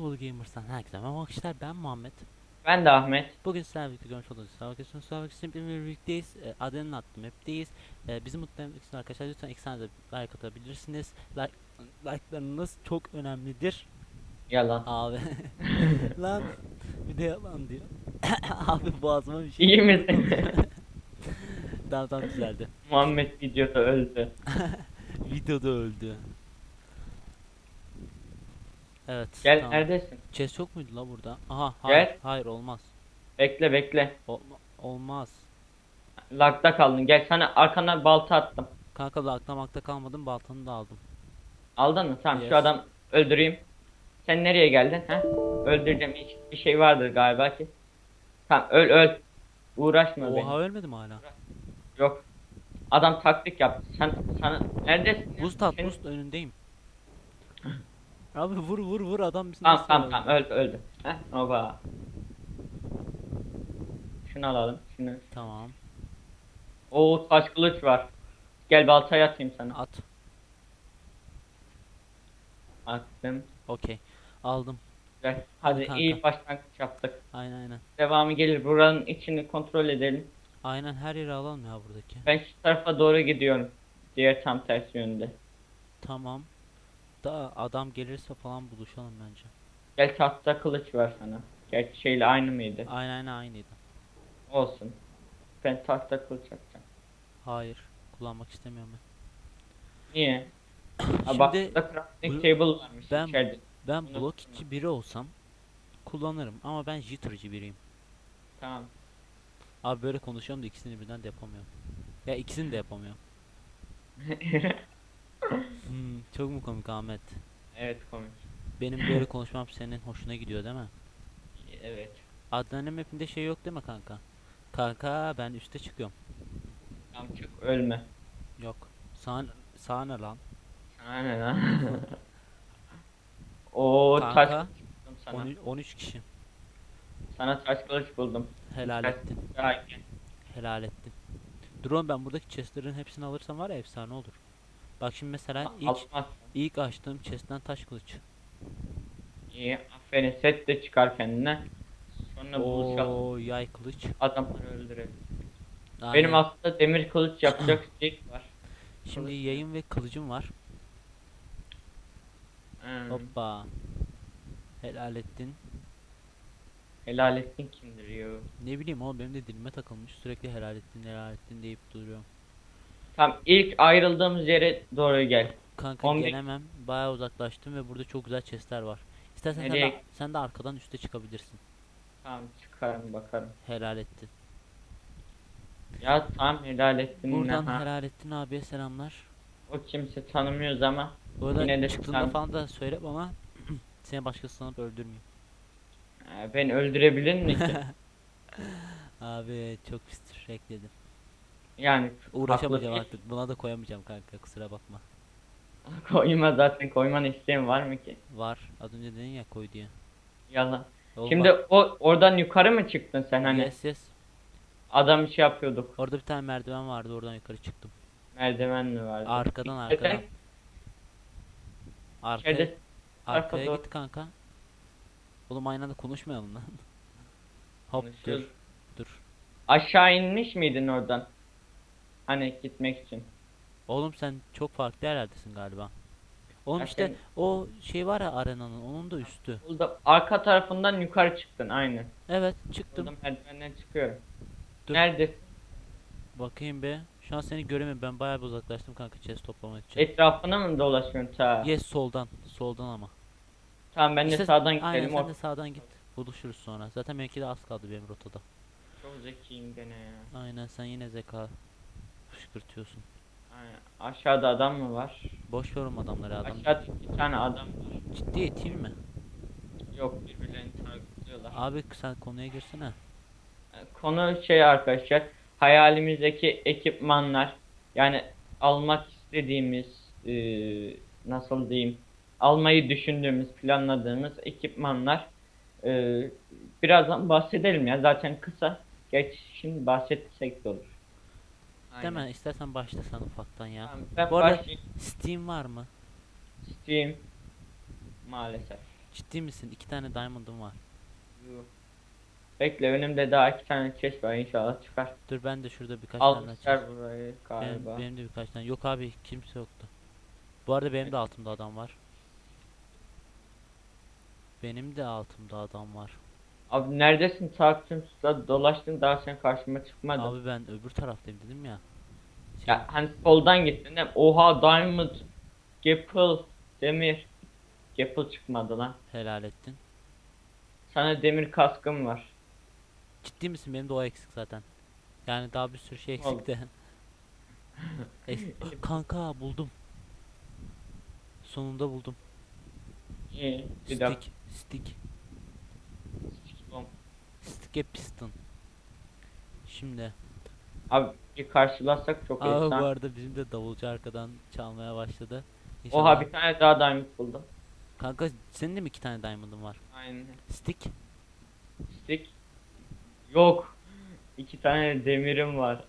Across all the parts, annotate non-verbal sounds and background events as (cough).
Bolu Gamers'tan herkese merhaba arkadaşlar ben Muhammed. Ben de Ahmet. Bugün sizlerle birlikte görmüş olduğunuz Sağ Vakası'nın Sağ Vakası'nın bir birlikteyiz. E, adını attım hepteyiz. E, bizi mutlu etmek için arkadaşlar lütfen de like atabilirsiniz. Like, like'larınız çok önemlidir. Yalan. Abi. (laughs) Lan bir de yalan diyor. (laughs) Abi boğazıma bir şey. İyi misin? (laughs) tamam tamam güzeldi. Muhammed videoda öldü. Videoda öldü. Evet. Gel tamam. neredesin? Chest yok muydu la burada? Aha Gel. hayır, hayır olmaz. Bekle bekle. Olma, olmaz. Lagda kaldın. Gel sana arkana balta attım. Kanka da aklamakta kalmadım baltanı da aldım. Aldın mı? Tamam Yes. şu adam öldüreyim. Sen nereye geldin? Ha? Öldüreceğim. Hiç bir şey vardır galiba ki. Tamam öl öl. Uğraşma Oha beni. ölmedim hala. Yok. Adam taktik yaptı. Sen sana neredesin? ya? Boost at Senin- boost önündeyim. Abi vur vur vur adam bizi Tamam nasıl tamam tamam öldü öldü. Heh oba. Şunu alalım. Şunu. Tamam Oo taş kılıç var. Gel baltayı atayım sana. at. Attım. Okey. Aldım. Güzel. Hadi kanka. iyi başlangıç yaptık. Aynen aynen. Devamı gelir. Buranın içini kontrol edelim. Aynen her yeri alalım ya buradaki. Ben şu tarafa doğru gidiyorum. Diğer tam tersi yönde. Tamam. Da adam gelirse falan buluşalım bence. Gel tahta kılıç var sana. Gerçi şeyle aynı mıydı? Aynen aynen aynıydı. Olsun. Ben tahta kılıç yapacağım. Hayır. Kullanmak istemiyorum ben. Niye? (clears throat) Bak Şimdi burada crafting table varmış ben- içeride. ben Bunu blok. 2 biri olsam kullanırım ama ben jitter'cı biriyim. Tamam. Abi böyle konuşuyorum da ikisini birden de yapamıyorum. Ya ikisini de yapamıyorum. (laughs) Hmm, çok mu komik Ahmet? evet komik. Benim böyle konuşmam senin hoşuna gidiyor değil mi? Evet. Adnan'ın mapinde şey yok değil mi kanka? Kanka ben üste çıkıyorum. Tamam çık ölme. Yok. Sağ, sağ ne lan? Sana ne lan? (laughs) Oo taş kılıç buldum sana. 13, 13 kişi. Sana taş kılıç buldum. Helal Taş- ettin. Daha. Helal ettin. Drone ben buradaki chestlerin hepsini alırsam var ya efsane olur. Bak şimdi mesela ilk ilk açtığım chestten taş kılıç. İyi. Aferin set de çıkar kendine. Sonra buluşalım. Oo yay kılıç. Adamları öldürelim. Aynen. Benim aslında demir kılıç yapacak (clears throat) şey var. Şimdi yayın ve kılıcım var. Hmm, Hoppa. Helal ettin. Helal ettin kimdir ya? Ne bileyim oğlum benim de dilime takılmış. Sürekli helal ettin helal ettin deyip duruyorum. Tamam ilk ayrıldığımız yere doğru gel. Kanka 11 gelemem. Bayağı uzaklaştım ve burada çok güzel chestler var. İstersen sen Nereye? de, sen de arkadan üste çıkabilirsin. Tamam çıkarım bakarım. Helal ettin. Ya tamam helal ettin. Buradan ha. helal ettin abiye selamlar. O kimse tanımıyoruz ama. Bu arada Yine de çıktığında sen- falan da söyle bana. (clears throat) Seni başkası sanıp öldürmeyeyim. Ben öldürebilir mi ki? (laughs) Abi çok pis ekledim. Yani Uğraşamayacağım haklı. artık. Buna da koyamayacağım kanka kusura bakma. (laughs) Koyma zaten koyman isteğin var mı ki? Var. Az önce dedin ya koy diye. Yalan. Oğlum Şimdi o oradan yukarı mı çıktın sen hani? Yes yes. Adam şey yapıyorduk. Orada bir tane merdiven vardı oradan yukarı çıktım. Merdiven mi vardı? Arkadan arkadan. Arkaya, içeride arkaya doğru. git kanka. Oğlum aynı anda konuşmayalım lan. (laughs) Hop dur dur. Aşağı inmiş miydin oradan? Hani gitmek için. Oğlum sen çok farklı yerlerdesin galiba. Oğlum işte sen- o şey var ya arenanın onun da üstü. Burada arka tarafından yukarı çıktın aynen. Evet çıktım. Burada merdivenden çıkıyorum. Dur. Nerede? Bakayım be. Şu an seni göremiyorum. Ben bayağı bir uzaklaştım kanka chest toplamak için. Etrafına mı dolaşıyorsun ta? Yes soldan. Soldan ama. Tamam ben de İşte- sağdan Aynen gidelim. sen de sağdan git. Buluşuruz sonra. Zaten benimki de az kaldı benim rotada. Çok zekiyim gene ya. Aynen sen yine zeka fışkırtıyorsun. Aynen. Aşağıda adam mı var? Boş oğlum adamları adam. Aşağıda bir tane adam var. Ciddi TV mi? Yok birbirlerini targetliyorlar. Abi sen konuya girsene. Konu şey arkadaşlar. Hayalimizdeki ekipmanlar. Yani almak istediğimiz eee, nasıl diyeyim almayı düşündüğümüz planladığımız ekipmanlar Eee, birazdan bahsedelim ya zaten kısa geç şimdi bahsetsek de olur. Değil Aynen. mi? İstersen başla sen ufaktan ya. Tamam, ben Bu arada- başlayayım. Steam var mı? Steam maalesef. Ciddi misin? İki tane diamond'ım var. Bekle önümde daha iki tane chest var inşallah çıkar. Dur ben de şurada birkaç tane Almışlar açayım. burayı Benim, galiba. benim de birkaç tane. Yok abi kimse yoktu. Bu arada benim de altımda adam var. Benim de altımda adam var. Abi neredesin? Takipçimde dolaştın daha sen karşıma çıkmadın. Abi ben öbür taraftayım dedim ya. Ya hani soldan gittin değil mi? Oha diamond, gapple, demir. Gapple çıkmadı lan. helal ettin. Sana demir kaskım var. Ciddi misin? Benim de o eksik zaten. Yani daha bir sürü şey eksik de. (laughs) Kanka buldum. Sonunda buldum. İyi. Bir dakika. Stick, stick, Bom. stick'e piston. Şimdi. Abi bir karşılaşsak çok iyi. Aa bu arada bizim de davulcu arkadan çalmaya başladı. Oha İnşallah- bir tane daha diamond buldum. Kanka senin de mi iki tane diamond'ın var? Aynen. Stick. Stick. Yok. İki tane demirim var.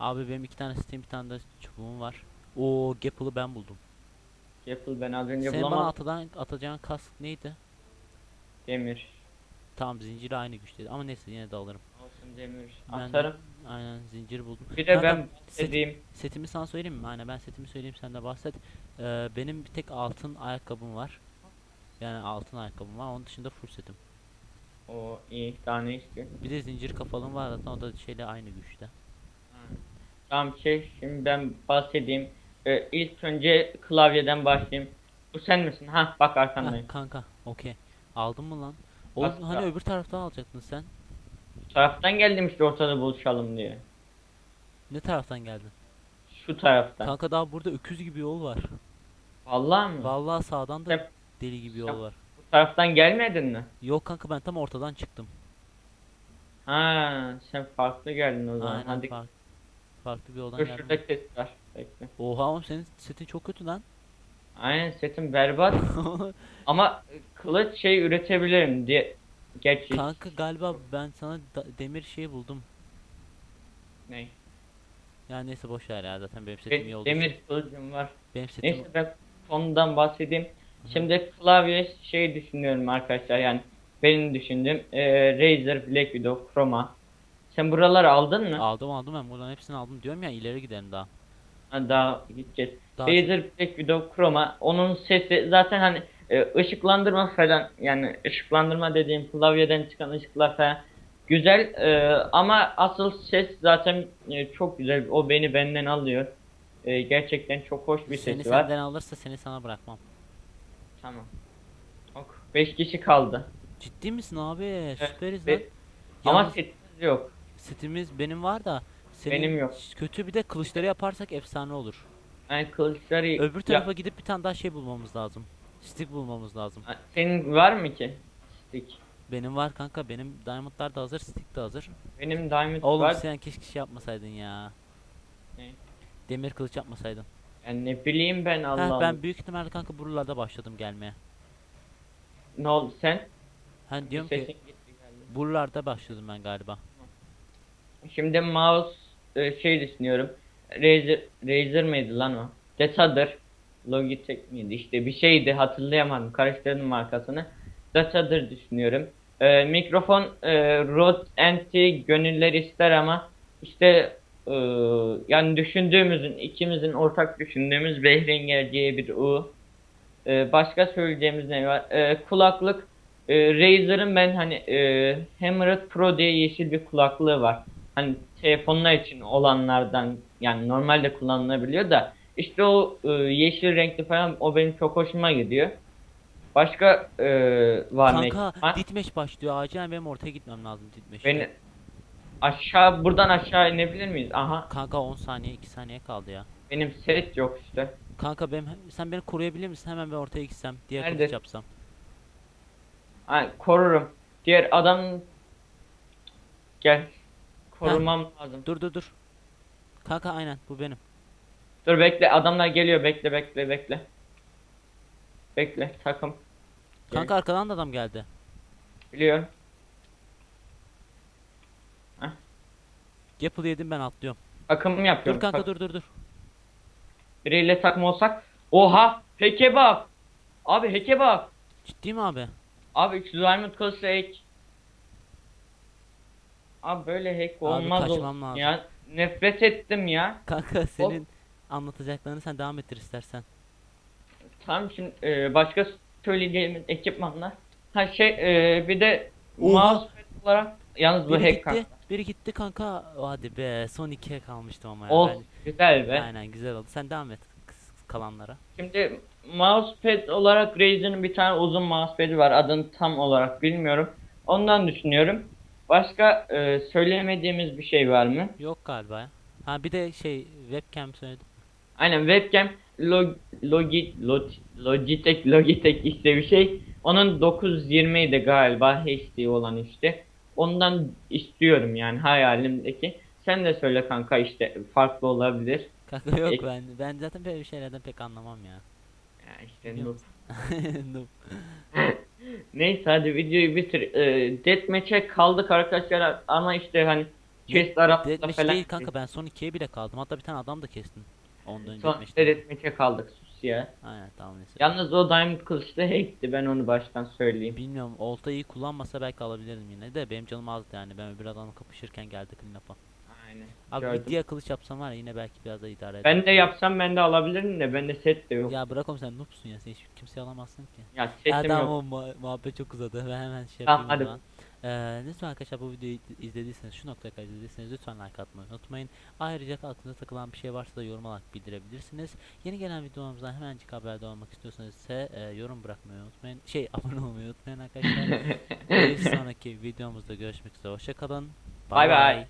Abi benim iki tane stick'im bir tane de çubuğum var. Oo Gapple'ı ben buldum. Gapple ben az önce Senin bana bulamadım. atadan, atacağın kask neydi? Demir. Tamam zinciri aynı güçteydi ama neyse yine de alırım. Olsun demir. Ben- Atarım. Aynen zincir buldum. Bir de Kanka, ben set- bahsedeyim. Setimi sana söyleyeyim mi? Aynen ben setimi söyleyeyim sen de bahset. Ee, benim bir tek altın ayakkabım var. Yani altın ayakkabım var. Onun dışında full setim. O iyi. Daha ne istiyorsun? Bir de zincir kafalım var zaten o da şeyle aynı güçte. Tamam şey şimdi ben bahsedeyim. Ee, ilk önce klavyeden başlayayım. Bu sen misin? Ha bak Heh, arkandayım. kanka okey. Aldın mı lan? Oğlum Bas- hani öbür taraftan alacaktın sen. Taraftan geldim işte ortada buluşalım diye. Ne taraftan geldin? Şu taraftan. Kanka daha burada öküz gibi yol var. Vallahi mı? Vallahi sağdan da Sen deli gibi Yap. yol var. bu taraftan gelmedin mi? Yok kanka ben tam ortadan çıktım. Ha sen farklı geldin o zaman. Aynen Hadi fark- farklı bir yoldan dur geldim. şurada test var. Bekle. Oha oğlum senin setin çok kötü lan. Aynen setim berbat (laughs) ama kılıç şey üretebilirim diye. Gerçi kanka galiba ben sana da- demir şey buldum. ne? Yani neyse boş ver ya zaten benim setim iyi oldu. demir kılıcım var. Benim setim Neyse ben konudan bahsedeyim. Şimdi klavye şey düşünüyorum arkadaşlar yani benim düşündüğüm e, Razer Black Widow Chroma. Sen buraları aldın mı? aldım aldım ben buradan hepsini aldım diyorum ya ileri gidelim daha. Ha, daha gideceğiz. Daha Razer Black Widow Chroma onun sesi zaten hani e, ışıklandırma falan yani ışıklandırma dediğim klavyeden çıkan ışıklar falan güzel e, ama asıl ses zaten e, çok güzel. O beni benden alıyor. E, gerçekten çok hoş bir seni sesi var. senden alırsa seni sana bırakmam. Tamam. Ok. 5 kişi kaldı. Ciddi misin abi? Süperiz Ve- lan. Ama Yalnız setimiz yok. setimiz benim var da senin Benim yok. kötü bir de kılıçları yaparsak efsane olur. Yani kılıçları Öbür Ya, tarafa gidip bir tane daha şey bulmamız lazım. Stick bulmamız lazım. senin var mı ki? Stick. Benim var kanka benim diamondlar da hazır stick de hazır. Benim diamond Oğlum var. sen keşke şey yapmasaydın ya. Ne? Demir kılıç yapmasaydın. Yani ne bileyim ben Allah Heh, Allah. ben büyük ihtimalle kanka buralarda başladım gelmeye. Ne oldu sen? Hani diyorum Sesin ki gitti geldi. buralarda başladım ben galiba. Şimdi mouse e, şey düşünüyorum. Razer, Razer mıydı lan o? Datadır. Logitech miydi işte bir şeydi hatırlayamadım. Karıştırdım markasını. Datadır düşünüyorum. E, mikrofon e, Rode NT gönüller ister ama işte e, yani düşündüğümüzün ikimizin ortak düşündüğümüz Behringer G1U. E, başka söyleyeceğimiz ne var? E, kulaklık e, Razer'ın ben hani e, Hammered Pro diye yeşil bir kulaklığı var. Hani telefonlar için olanlardan yani normalde kullanılabiliyor da işte o e, yeşil renkli falan o benim çok hoşuma gidiyor. Başka e, var mı? Kanka Ha? ditmeş başlıyor acilen benim ortaya gitmem lazım ditmeş. Beni aşağı buradan aşağı inebilir miyiz? Aha Kanka 10 saniye 2 saniye kaldı ya. benim set yok işte. Kanka benim sen beni koruyabilir misin? Hemen ben ortaya gitsem. Diğer Nerede? kılıç yapsam. Ha, korurum. Diğer adam gel. Korumam lazım. Dur dur dur. Kanka aynen bu benim. Dur bekle adamlar geliyor bekle bekle bekle. Bekle takım. Kanka arkadan da adam geldi. Biliyorum. Gapple yedim ben atlıyorum. Takım yapıyorum. Dur kanka Tak- dur dur dur. Biriyle takım olsak. Oha! Heke bak! Abi heke bak! Ciddi mi abi? Abi şu Diamond Kılıç'ı hack. Abi böyle hack olmaz kaçmam olsun lazım. ya. Nefret ettim ya. Kanka senin anlatacaklarını sen devam ettir istersen. Tamam şimdi e, başka söyleyeceğimiz ekipmanlar. Ha şey e, bir de Oha. mousepad olarak yalnız bu Biri hack gitti. kanka. Biri gitti kanka. Hadi be son ikiye kalmıştım ama ya. Olsun güzel be. Aynen güzel oldu. Sen devam et kıs- kalanlara. Şimdi mousepad olarak Razer'ın bir tane uzun mousepad'i var. Adını tam olarak bilmiyorum. Ondan düşünüyorum. Başka e, söylemediğimiz bir şey var mı? Yok galiba ya. Ha bir de şey webcam söyledim. Aynen webcam log, logi, log, Logitech Logitech işte bir şey. Onun 920 idi galiba HD olan işte. Ondan istiyorum yani hayalimdeki. Sen de söyle kanka işte farklı olabilir. Kanka yok Ek- ben ben zaten böyle şeylerden pek anlamam ya. Ya işte? Noob. (laughs) (laughs) Neyse hadi videoyu bitir. Ee, Deathmatch'e kaldık arkadaşlar ama işte hani chest arasında Deathmatch falan. değil kanka ben son ikiye bile kaldım. Hatta bir tane adam da kestim. Ondan Son Deathmatch'te. Deathmatch'e kaldık sus ya. Aynen tamam neyse. Yalnız o Diamond Kılıç'ta hackti ben onu baştan söyleyeyim. Bilmiyorum oltayı iyi kullanmasa belki alabilirdim yine de benim canım azdı yani ben öbür adamla kapışırken geldi clean up'a. Aynen. Abi gördüm. bir diğer kılıç yapsam var ya yine belki biraz da idare eder. Ben de yapsam ben de alabilirim de bende set de yok. Ya, bırak oğlum sen noobsun ya sen hiç kimseyi alamazsın ki. setim Ya tamam yok. o muha- muhabbet çok uzadı ben hemen şey Tamam, yapayım o hadi. zaman. Ee, lütfen arkadaşlar bu videoyu izlediyseniz şu noktaya kadar izlediyseniz lütfen like atmayı unutmayın. Ayrıca aklınıza takılan bir şey varsa da yorum olarak bildirebilirsiniz. Yeni gelen videolarımızdan hemencik haberdar olmak istiyorsanız ise e, yorum bırakmayı unutmayın. Şey (laughs) abone olmayı unutmayın arkadaşlar. (laughs) bir sonraki videomuzda görüşmek üzere hoşçakalın. Bay bay.